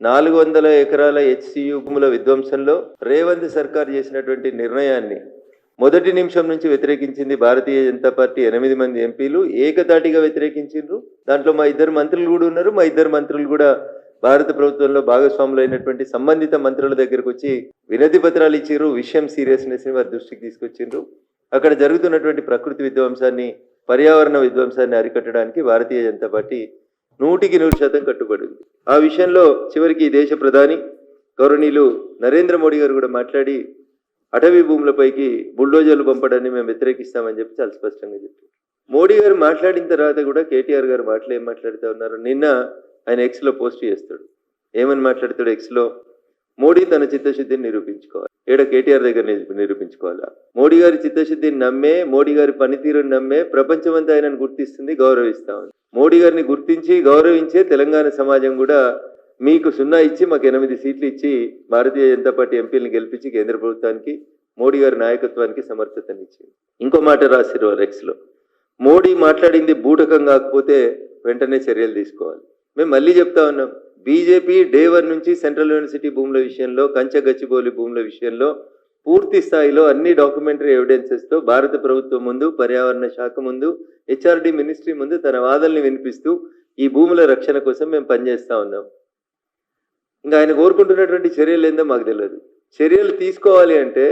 నాలుగు వందల ఎకరాల హెచ్సియు భూముల విధ్వంసంలో రేవంత్ సర్కార్ చేసినటువంటి నిర్ణయాన్ని మొదటి నిమిషం నుంచి వ్యతిరేకించింది భారతీయ జనతా పార్టీ ఎనిమిది మంది ఎంపీలు. ఏకతాటిగా వ్యతిరేకించిండ్రు. దాంట్లో మా ఇద్దరు మంత్రులు కూడా ఉన్నారు. మా ఇద్దరు మంత్రులు కూడా భారత ప్రభుత్వంలో భాగస్వాములు అయినటువంటి సంబంధిత మంత్రుల దగ్గరకు వచ్చి వినతి పత్రాలు ఇచ్చారు విషయం సీరియస్నెస్ని వారి దృష్టికి తీసుకొచ్చిండ్రు. అక్కడ జరుగుతున్నటువంటి ప్రకృతి విధ్వంసాన్ని పర్యావరణ విధ్వంసాన్ని అరికట్టడానికి భారతీయ జనతా పార్టీ నూటికి నూరు శాతం కట్టుబడింది. ఆ విషయంలో చివరికి దేశ ప్రధాని గౌరవనీయులు నరేంద్ర మోడీ గారు కూడా మాట్లాడి అటవీ భూములపైకి బుల్డోజర్లు పంపడాన్ని మేము వ్యతిరేకిస్తామని చెప్పి చాలా స్పష్టంగా చెప్పారు. మోడీ గారు మాట్లాడిన తర్వాత కూడా కేటీఆర్ గారు మాటలు ఏం మాట్లాడుతూ ఉన్నారు నిన్న ఆయన ఎక్స్లో పోస్ట్ చేస్తాడు. ఏమని మాట్లాడతాడు ఎక్స్లో మోడీ తన చిత్తశుద్ధిని నిరూపించుకోవాలి. ఏడ కేటీఆర్ దగ్గర నిరూ- నిరూపించుకోవాలా? మోడీ గారి చిత్తశుద్ధిని నమ్మే మోడీ గారి పనితీరుని నమ్మే ప్రపంచమంతా ఆయనను గుర్తిస్తుంది గౌరవిస్తా ఉంది. మోడీ గారిని గుర్తించి గౌరవించే తెలంగాణ సమాజం కూడా మీకు సున్నా ఇచ్చి మాకు ఎనిమిది సీట్లు ఇచ్చి భారతీయ జనతా పార్టీ ఎంపీలను గెలిపించి కేంద్ర ప్రభుత్వానికి మోడీ గారి నాయకత్వానికి సమర్థతనిచ్చింది ఇంకో మాట రాసిరు రెక్స్లో. మోడీ మాట్లాడింది బూటకం కాకపోతే వెంటనే చర్యలు తీసుకోవాలి. మేము మళ్ళీ చెప్తా ఉన్నాం బీజేపీ డేవర్ నుంచి సెంట్రల్ యూనివర్సిటీ భూముల విషయంలో కంచె గచ్చిబౌలి భూముల విషయంలో పూర్తి స్థాయిలో అన్ని డాక్యుమెంటరీ ఎవిడెన్సెస్తో భారత ప్రభుత్వం ముందు పర్యావరణ శాఖ ముందు హెచ్ఆర్డి మినిస్ట్రీ ముందు తన వాదనని వినిపిస్తూ ఈ భూముల రక్షణ కోసం మేము పనిచేస్తూ ఉన్నాం. ఇంకా ఆయన కోరుకుంటున్నటువంటి చర్యలు ఏందో మాకు తెలియదు. చర్యలు తీసుకోవాలి అంటే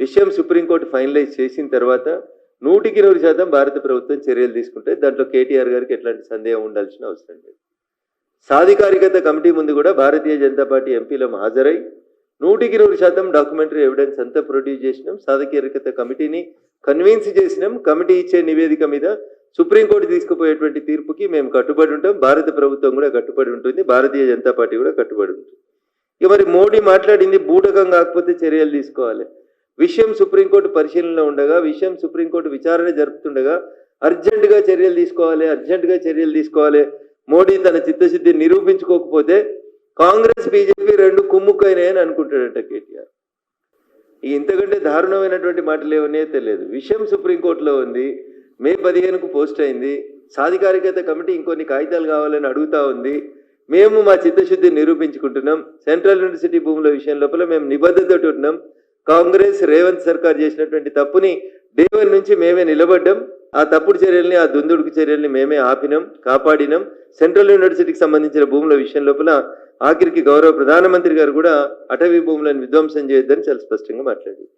విషయం సుప్రీంకోర్టు ఫైనలైజ్ చేసిన తర్వాత నూటికి నూరు శాతం భారత ప్రభుత్వం చర్యలు తీసుకుంటే దాంట్లో కేటీఆర్ గారికి ఎట్లాంటి సందేహం ఉండాల్సిన అవసరం లేదు. సాధికారికత కమిటీ ముందు కూడా భారతీయ జనతా పార్టీ ఎంపీలం హాజరై నూటికి ఇరవై శాతం డాక్యుమెంటరీ ఎవిడెన్స్ అంతా ప్రొడ్యూస్ చేసినాం. సాధికారికత కమిటీని కన్విన్స్ చేసినాం. కమిటీ ఇచ్చే నివేదిక మీద సుప్రీంకోర్టు తీసుకుపోయేటువంటి తీర్పుకి మేము కట్టుబడి ఉంటాం. భారత ప్రభుత్వం కూడా కట్టుబడి ఉంటుంది. భారతీయ జనతా పార్టీ కూడా కట్టుబడి ఉంటుంది. ఇక మరి మోడీ మాట్లాడింది బూటకం కాకపోతే చర్యలు తీసుకోవాలి. విషయం సుప్రీంకోర్టు పరిశీలనలో ఉండగా విషయం సుప్రీంకోర్టు విచారణ జరుపుతుండగా అర్జెంటుగా చర్యలు తీసుకోవాలి అర్జెంటుగా చర్యలు తీసుకోవాలి మోడీ తన చిత్తశుద్ధి నిరూపించుకోకపోతే కాంగ్రెస్ బీజేపీ రెండు కుమ్ముకైనాయని అనుకుంటాడట కేటీఆర్. ఇంతకంటే దారుణమైనటువంటి మాటలు ఏమనే తెలియదు. విషయం సుప్రీంకోర్టులో ఉంది. మే పదిహేనుకు పోస్ట్ అయింది. సాధికారికత కమిటీ ఇంకొన్ని కాగితాలు కావాలని అడుగుతా ఉంది. మేము మా చిత్తశుద్ధి నిరూపించుకుంటున్నాం. సెంట్రల్ యూనివర్సిటీ భూముల విషయం లోపల మేము నిబద్ధతతో ఉన్నాం కాంగ్రెస్ రేవంత్ సర్కార్ చేసినటువంటి తప్పుని డే నుంచి మేమే నిలబడ్డాం. ఆ తప్పుడు చర్యల్ని ఆ దుందుడుకు చర్యల్ని మేమే ఆపినాం కాపాడినాం. సెంట్రల్ యూనివర్సిటీకి సంబంధించిన భూముల విషయం లోపల ఆఖరికి గౌరవ ప్రధానమంత్రి గారు కూడా అటవీ భూములను విధ్వంసం చేయొద్దని చాలా స్పష్టంగా మాట్లాడారు.